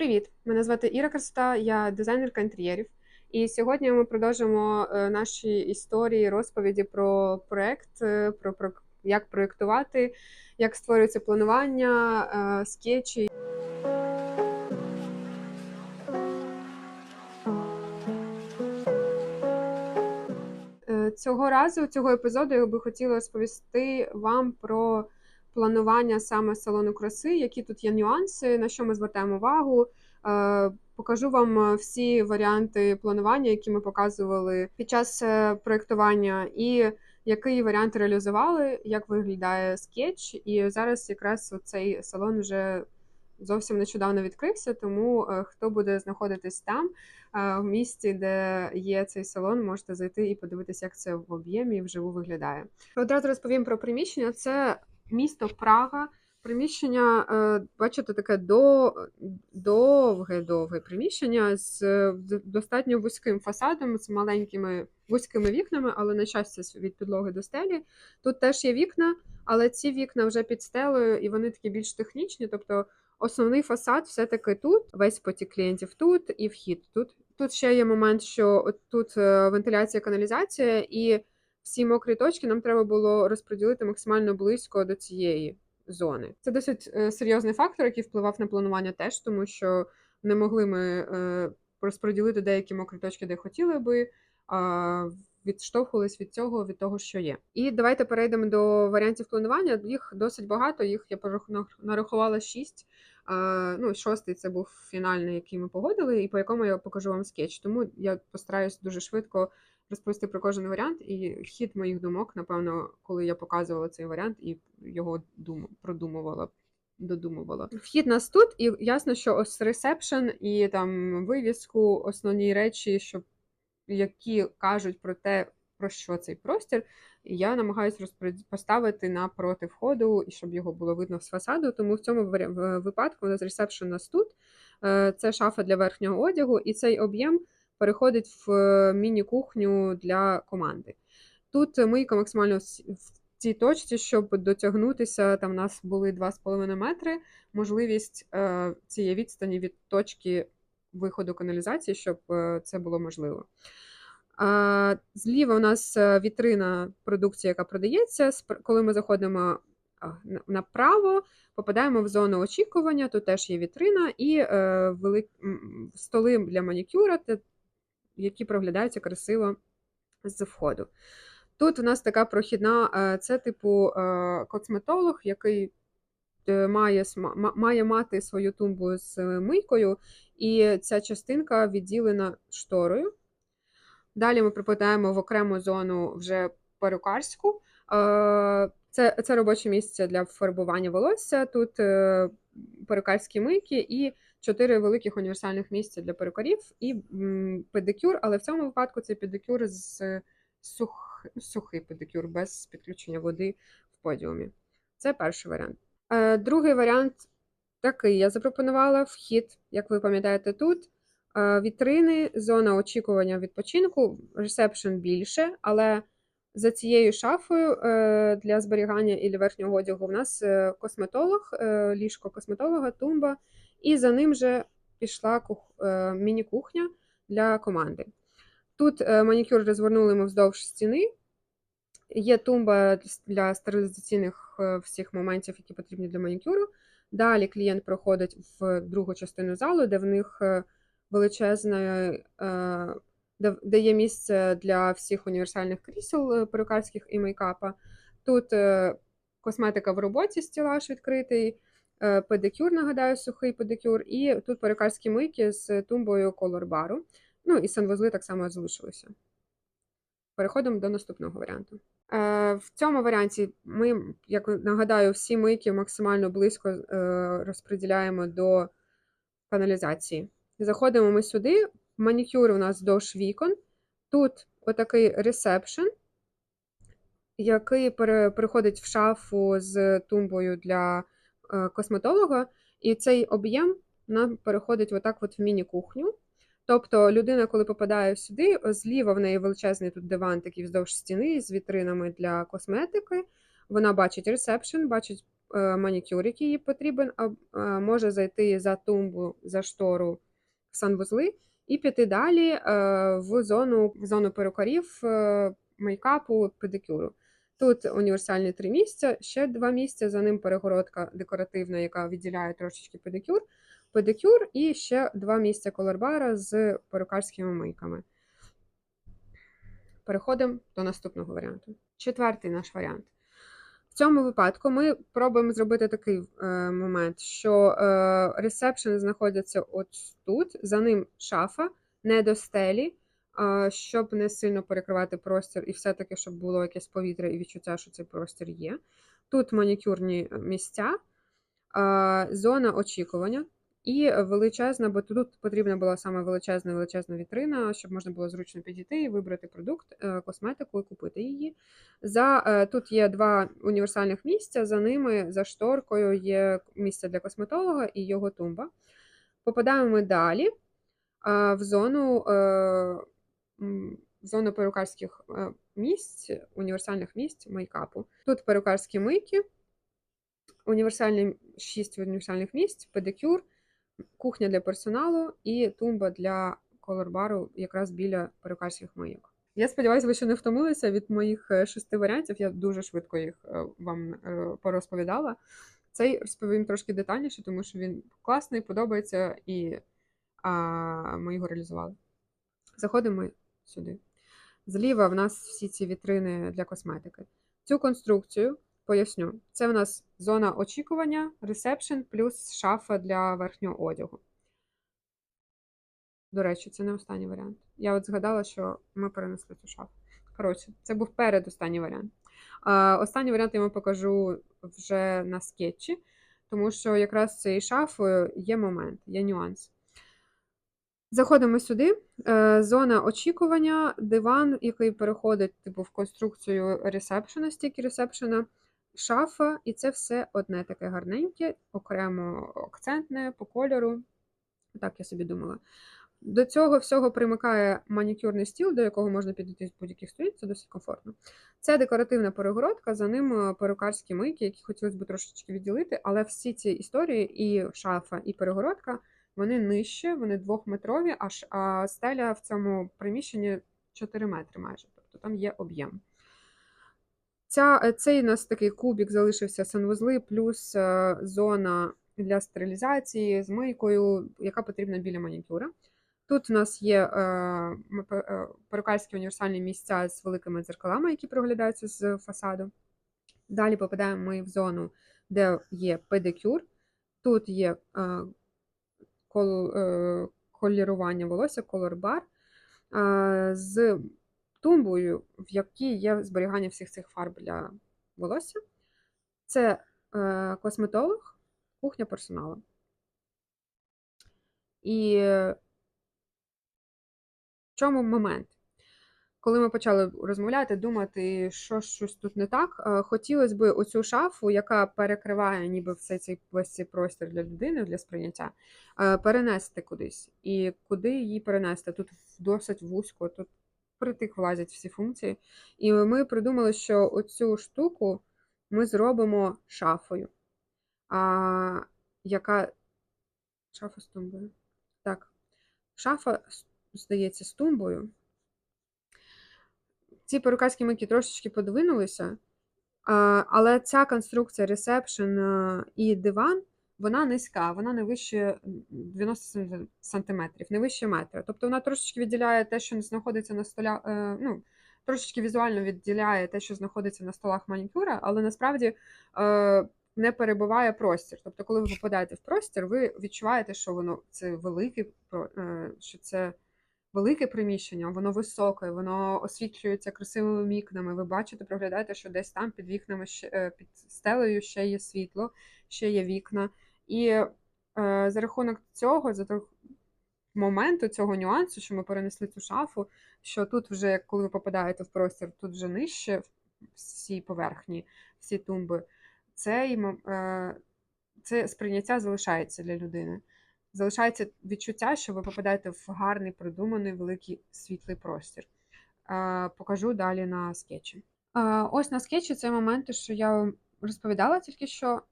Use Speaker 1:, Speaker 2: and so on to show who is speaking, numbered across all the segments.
Speaker 1: Привіт! Мене звати Іра Красота, я дизайнерка інтер'єрів. І сьогодні ми продовжимо е, наші історії, розповіді про проект, е, про, про як проєктувати, як створюється планування, е, скетчі. Цього разу, цього епізоду, я би хотіла розповісти вам про планування саме салону краси, які тут є нюанси, на що ми звертаємо увагу. Е, Покажу вам е, всі варіанти планування, які ми показували під час е, проєктування, і який варіант реалізували, як виглядає скетч. І зараз якраз цей салон вже зовсім нещодавно відкрився, тому хто буде знаходитись там, в місті, де є цей салон, можете зайти і подивитися, як це в об'ємі вживу виглядає. Одразу розповім про приміщення. Це місто Прага. Приміщення, е, бачите, таке довге довге приміщення з е, достатньо вузьким фасадом, з маленькими вузькими вікнами, але на щастя від підлоги до стелі. Тут теж є вікна, але ці вікна вже під стелею, і вони такі більш технічні. Тобто основний фасад все-таки тут, весь потік клієнтів тут і вхід тут. Тут ще є момент, що тут е, вентиляція, каналізація, і всі мокрі точки нам треба було розподілити максимально близько до цієї зони. Це досить е, серйозний фактор, який впливав на планування теж, тому що не могли ми е, розподілити деякі мокрі точки, де хотіли би. Відштовхувались від цього, від того, що є. І давайте перейдемо до варіантів планування. Їх досить багато, їх я нарахувала шість. Ну, шостий це був фінальний, який ми погодили, і по якому я покажу вам скетч. Тому я постараюсь дуже швидко розповісти про кожен варіант і хід моїх думок, напевно, коли я показувала цей варіант і його дум... продумувала. Додумувала. Вхід нас тут, і ясно, що ось ресепшн і там вивіску, основні речі, щоб які кажуть про те, про що цей простір, я намагаюся розпоряд- поставити напроти входу, і щоб його було видно з фасаду. Тому в цьому випадку у нас ресепшн нас тут. Е, Це шафа для верхнього одягу, і цей об'єм переходить в е, міні-кухню для команди. Тут мийка максимально в цій точці, щоб дотягнутися. Там у нас були 2,5 метри. Можливість е, цієї відстані від точки виходу каналізації, щоб е, це було можливо. Зліва у нас вітрина продукції, яка продається. Коли ми заходимо направо, попадаємо в зону очікування. Тут теж є вітрина і столи для манікюра, які проглядаються красиво з входу. Тут у нас така прохідна, е, це типу е, косметолог, який е, має, має мати свою тумбу з мийкою, і ця частинка відділена шторою. Далі ми припадаємо в окрему зону вже перукарську. Це, це робоче місце для фарбування волосся. Тут перукарські мийки і чотири великих універсальних місця для перукарів і педикюр, але в цьому випадку це педикюр з сух, сухий педикюр без підключення води в подіумі. Це перший варіант. Е, Другий варіант такий: я запропонувала вхід, як ви пам'ятаєте, тут. Е, Вітрини, зона очікування відпочинку, ресепшн більше, але за цією шафою е, для зберігання і верхнього одягу в нас е, косметолог, е, ліжко косметолога, тумба, і за ним же пішла кух... міні-кухня для команди. Тут манікюр розвернули ми вздовж стіни. Є тумба для стерилізаційних всіх моментів, які потрібні для манікюру. Далі клієнт проходить в другу частину залу, де в них величезне, е, де, є місце для всіх універсальних крісел е, перукарських і мейкапа. Тут е, косметика в роботі, стілаж відкритий, е, педикюр, нагадаю, сухий педикюр, і тут перукарські мийки з тумбою колор-бару. Ну і санвузли так само залишилися. Переходимо до наступного варіанту. В цьому варіанті ми, як нагадаю, всі мийки максимально близько розподіляємо до каналізації. Заходимо ми сюди, манікюр у нас вздовж вікон. Тут отакий ресепшн, який переходить в шафу з тумбою для е, косметолога, і цей об'єм нам переходить отак от в міні-кухню. Тобто людина, коли попадає сюди, зліва в неї величезний тут диван, такий вздовж стіни з вітринами для косметики. Вона бачить ресепшн, бачить е, манікюр, який їй потрібен, а, е, може зайти за тумбу, за штору в санвузли і піти далі е, в зону, в зону перукарів, е, мейкапу, педикюру. Тут універсальні три місця, ще два місця, за ним перегородка декоративна, яка відділяє трошечки педикюр, педикюр і ще два місця колорбара з перукарськими мийками. Переходимо до наступного варіанту. Четвертий наш варіант. В цьому випадку ми пробуємо зробити такий е, момент, що е, ресепшн знаходиться от тут, за ним шафа, не до стелі, е, щоб не сильно перекривати простір, і все-таки, щоб було якесь повітря і відчуття, що цей простір є. Тут манікюрні місця, е, зона очікування. І величезна, бо тут потрібна була саме величезна величезна вітрина, щоб можна було зручно підійти і вибрати продукт, е, косметику і купити її. За, е, Тут є два універсальних місця, за ними, за шторкою, є місце для косметолога і його тумба. Попадаємо ми далі е, в зону в зону перукарських місць, універсальних місць мейкапу. Тут перукарські мийки, універсальні 6 універсальних місць, педикюр, кухня для персоналу і тумба для колорбару якраз біля перукарських мийок. Я сподіваюся, ви ще не втомилися від моїх е, шести варіантів. Я дуже швидко їх е, вам е, порозповідала. Цей розповім трошки детальніше, тому що він класний, подобається і а, ми його реалізували. Заходимо сюди. Зліва в нас всі ці вітрини для косметики. Цю конструкцію поясню. Це в нас зона очікування, ресепшн плюс шафа для верхнього одягу. До речі, це не останній варіант. Я от згадала, що ми перенесли цю шафу. Коротше, це був передостанній варіант. А, Останній варіант я вам покажу вже на скетчі, тому що якраз з цією шафою є момент, є нюанс. Заходимо сюди. Е, Зона очікування, диван, який переходить типу, в конструкцію ресепшена, стільки ресепшена, шафа, і це все одне таке гарненьке, окремо акцентне по кольору. Так я собі думала. До цього всього примикає манікюрний стіл, до якого можна підійти з будь-яких сторін, це досить комфортно. Це декоративна перегородка, за ним е, перукарські мийки, які хотілося б трошечки відділити, але всі ці історії, і шафа, і перегородка, вони нижче, вони двохметрові, а стеля в цьому приміщенні 4 метри майже, тобто там є об'єм. Ця, е, Цей у нас такий кубік залишився санвузли, плюс е, зона для стерилізації з мийкою, яка потрібна біля манікюра. Тут у нас є е, перукарські універсальні місця з великими дзеркалами, які проглядаються з фасаду. Далі попадаємо ми в зону, де є педикюр. Тут є кол, колірування волосся, колор-бар з тумбою, в якій є зберігання всіх цих фарб для волосся. Це е, косметолог, кухня персоналу. І в чому момент? Коли ми почали розмовляти, думати, що щось тут не так, е, хотілося б оцю шафу, яка перекриває ніби все цей весь цей простір для людини, для сприйняття, е, перенести кудись. І куди її перенести? Тут досить вузько, тут притик влазять всі функції. І ми придумали, що оцю штуку ми зробимо шафою, а, яка шафа з тумбою. Так, шафа, здається, з тумбою. Ці перукарські мийки трошечки подвинулися, але ця конструкція ресепшн і диван, вона низька, вона не вище 90 сантиметрів, не вище метра. Тобто вона трошечки відділяє те, що знаходиться на столя, е, ну, трошечки візуально відділяє те, що знаходиться на столах манікюра, але насправді е, не перебиває простір. Тобто, коли ви попадаєте в простір, ви відчуваєте, що воно це великий, про- е, що це велике приміщення, воно високе, воно освітлюється красивими вікнами. Ви бачите, проглядаєте, що десь там під вікнами під стелею ще є світло, ще є вікна. І е, за рахунок цього, за того моменту цього нюансу, що ми перенесли цю шафу, що тут вже, коли ви попадаєте в простір, тут вже нижче всі поверхні, всі тумби, цей, е, це сприйняття залишається для людини. Залишається відчуття, що ви попадаєте в гарний, продуманий, великий світлий простір. Е, Покажу далі на скетчі. Е, Ось на скетчі це моменти, що я розповідала тільки що.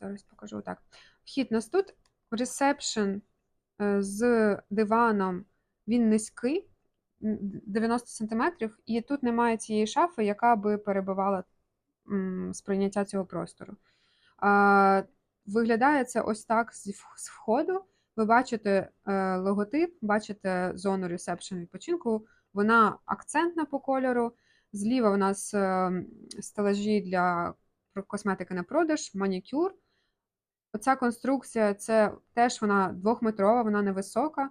Speaker 1: Зараз покажу так. Вхід нас тут ресепшн е, з диваном, він низький, 90 см, і тут немає цієї шафи, яка би перебивала сприйняття цього простору. Виглядає це ось так з входу. Ви бачите е, логотип, бачите зону ресепшн відпочинку. Вона акцентна по кольору. Зліва у нас е, стелажі для косметики на продаж, манікюр. Оця конструкція це теж вона двохметрова, вона невисока,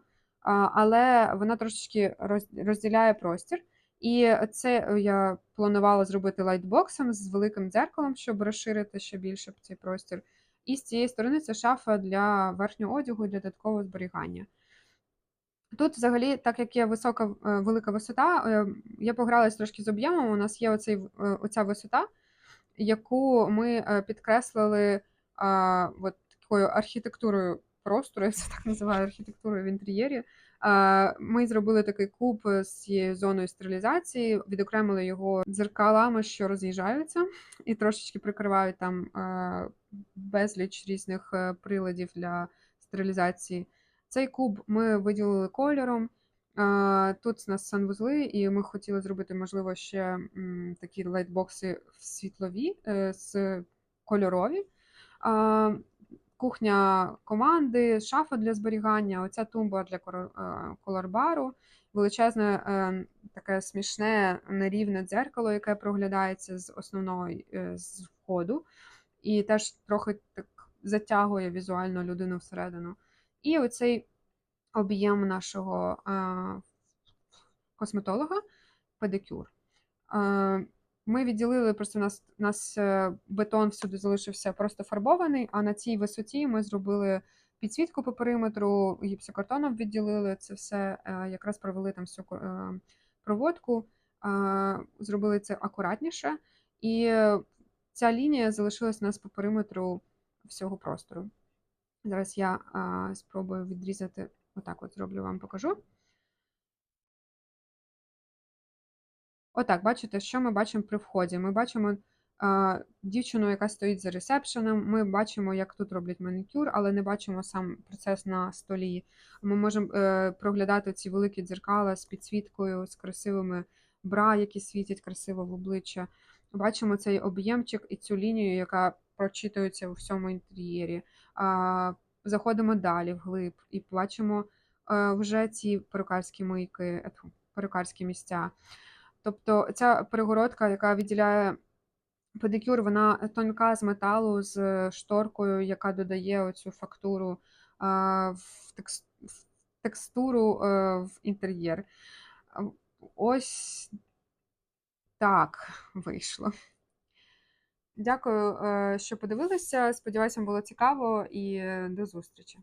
Speaker 1: але вона трошечки розділяє простір. І це е, я планувала зробити лайтбоксом з великим дзеркалом, щоб розширити ще більше цей простір. І з цієї сторони це шафа для верхнього одягу для додаткового зберігання. Тут, взагалі, так як є висока, е, велика висота, е, я погралась трошки з об'ємом. У нас є оцей, оця висота, яку ми підкреслили а, от такою архітектурою простору, я це так називаю архітектурою в інтер'єрі. Ми зробили такий куб з цією зоною стерилізації, відокремили його дзеркалами, що роз'їжджаються, і трошечки прикривають там безліч різних е, приладів для стерилізації. Цей куб ми виділили кольором. Тут у нас санвузли, і ми хотіли зробити, можливо, ще такі лайтбокси в світлові, з кольорові. Кухня команди, шафа для зберігання, оця тумба для е, колорбару, величезне е, таке смішне нерівне дзеркало, яке проглядається з основного е, з входу, і теж трохи так затягує візуально людину всередину. І оцей об'єм нашого косметолога педикюр. Ми відділили, просто нас, нас е, бетон всюди залишився просто фарбований, а на цій висоті ми зробили підсвітку по периметру, гіпсокартоном відділили це все, е, якраз провели там всю е, проводку, зробили це акуратніше. І ця лінія залишилась у нас по периметру всього простору. Зараз я спробую відрізати, отак от зроблю вам покажу. Отак, бачите, що ми бачимо при вході? Ми бачимо а, дівчину, яка стоїть за ресепшеном. Ми бачимо, як тут роблять манікюр, але не бачимо сам процес на столі. Ми можемо е, проглядати ці великі дзеркала з підсвіткою, з красивими бра, які світять красиво в обличчя. Бачимо цей об'ємчик і цю лінію, яка прочитується у всьому інтер'єрі. А, Заходимо далі вглиб і бачимо е, вже ці перукарські мийки, перукарські місця. Тобто ця перегородка, яка відділяє педикюр, вона тонка з металу з шторкою, яка додає оцю фактуру в, текс- в текстуру е, в інтер'єр. Ось так вийшло. Дякую, е, що подивилися. Сподіваюся, було цікаво і е, до зустрічі.